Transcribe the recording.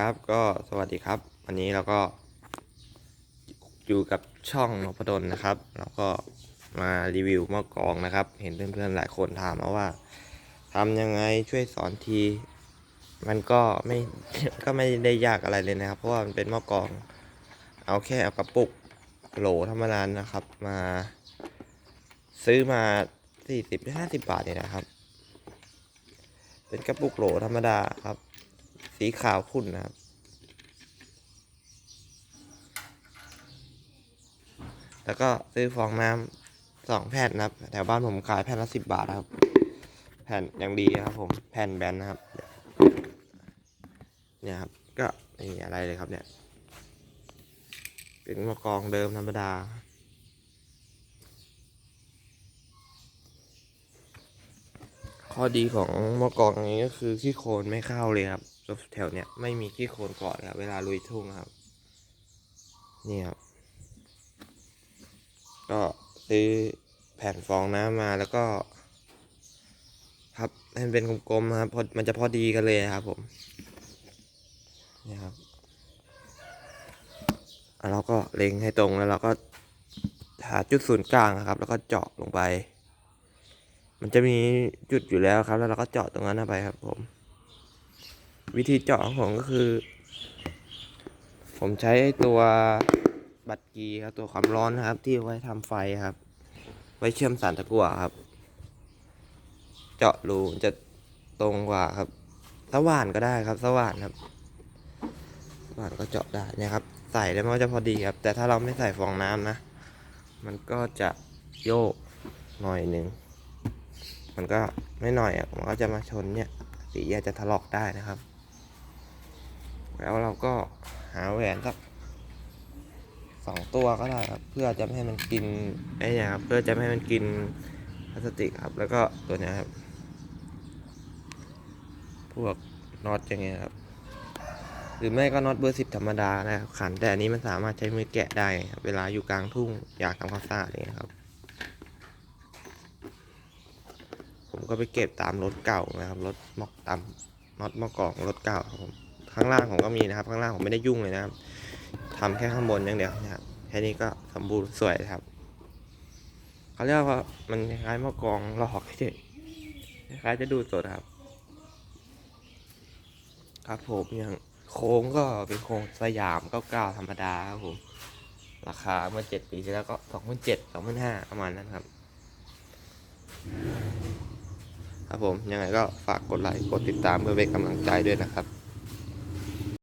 ครับก็สวัสดีครับ วันนี้เราก็ อยู่กับช่องนพดลนะครับ แล้วก็มารีวิวหม้อกรองนะครับ เห็นเพื่อนๆหลายคนถามมาว่าทำยังไงช่วยสอนที มันก็ไม่ก็ไม่ได้ยากอะไรเลยนะครับ เพราะว่ามันเป็นหม้อกรอง เอาแค่เอากระปุกโหลธรรมดานะครับ มา ซื้อมาสี่สิบห้าสิบบาทเนี่ยนะครับ เป็นกระปุกโหลธรรมดาครับ สีขาวขุ่นนะครับ แล้วก็ซื้อฟองน้ำสองแผ่นนะครับแถวบ้านผมขายแผ่นละสิบบาทครับ แผ่นอย่างดีครับผมแผ่นแบนนะครับ เนี่ยครับ ก็ไม่มีอะไรเลยครับเนี่ย เป็นมะกรองเดิมธรรมดาข้อดีของมะกรองนี้ก็คือขี้โคลนไม่เข้าเลยครับ แถวเนี้ยไม่มีขี้โคลนเกาะเลยครับเวลาลุยทุ่งครับ นี่ครับ ก็ซื้อแผ่นฟองน้ำมาแล้วก็ครับให้มันเป็นกลมๆนะครับพอมันจะพอดีกันเลยครับผมนี่ครับเราก็เล็งให้ตรงแล้วเราก็หาจุดศูนย์กลางครับ แล้วก็เจาะลงไป มันจะมีจุดอยู่แล้วครับ แล้วเราก็เจาะตรงนั้นไปครับผม วิธีเจาะของผมก็คือ ผมใช้ตัวบัตรกีครับตัวความร้อนนะครับ ที่ไว้ทำไฟครับ ไว้เชื่อมสารตะกั่วครับ เจาะรูจะตรงกว่าครับสว่านก็ได้ครับสว่านครับสว่านก็เจาะได้นะครับ ใส่แล้วมันก็จะพอดีครับ แต่ถ้าเราไม่ใส่ฟองน้ำนะ มันก็จะโยกหน่อยหนึ่งมันก็ไม่หน่อยอะมันก็จะมาชนเนี่ยสีอาจจะถลอกได้นะครับ แล้วเราก็หาแหวนสักสองตัวก็ได้ครับ เพื่อจะไม่ให้มันกินไอ้เนี่ยครับเพื่อจะไม่ให้มันกินพลาสติกครับ แล้วก็ตัวเนี้ยครับ พวกน็อตอย่างเงี้ยครับ หรือไม่ก็น็อตเบอร์สิบธรรมดานะครับขันแต่อันนี้มันสามารถใช้มือแกะได้ครับเวลาอยู่กลางทุ่งอยากทำความสะอาดอย่างเงี้ยครับ ผมก็ไปเก็บตามรถเก่านะครับรถมอกตามน็อตมอกกองรถเก่าครับผม ข้างล่างผมก็มีนะครับ ข้างล่างผมไม่ได้ยุ่งเลยนะครับทำแค่ข้างบนอย่างเดียวนะครับแค่นี้ก็สมบูรณ์สวยครับเขาเรียกว่ามันคล้ายมอกองหลอกเฉยคล้ายจะดูสดครับ ครับผมอย่างโค้งก็เป็นโค้งสยาม99ธรรมดาครับผม ราคาเมื่อเจ็ดปีที่แล้วก็สองพันเจ็ดสองพันห้าประมาณนั้นครับ ครับผมยังไงก็ฝากกดไลค์กดติดตามเพื่อเป็นกำลังใจด้วยนะครับ